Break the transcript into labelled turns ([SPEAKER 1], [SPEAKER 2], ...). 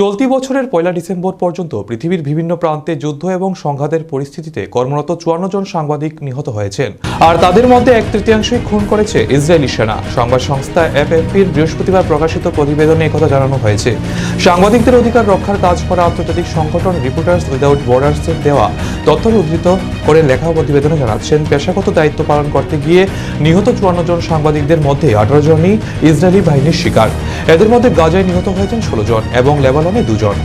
[SPEAKER 1] চলতি বছরের পয়লা ডিসেম্বর পর্যন্ত পৃথিবীর বিভিন্ন প্রান্তে যুদ্ধ এবং সংঘাতের পরিস্থিতিতে কর্মরত চুয়ান্ন জন সাংবাদিক নিহত হয়েছেন। আর তাদের মধ্যে এক তৃতীয়াংশই খুন করেছে ইসরায়েলি সেনা। সংবাদ সংস্থা এফএফপির বৃহস্পতিবার প্রকাশিত প্রতিবেদনে একথা জানানো হয়েছে। সাংবাদিকদের অধিকার রক্ষার কাজ করা আন্তর্জাতিক সংগঠন রিপোর্টার্স উইদাউট বর্ডার্সের দেওয়া তথ্য উদ্ধৃত করে লেখা প্রতিবেদনে জানাচ্ছেন, পেশাগত দায়িত্ব পালন করতে গিয়ে নিহত চুয়ান্ন জন সাংবাদিকদের মধ্যে আঠারো জনই ইসরায়েলি বাহিনীর শিকার। এদের মধ্যে গাজায় নিহত হয়েছেন ষোলো জন এবং লেবাননে দুজন।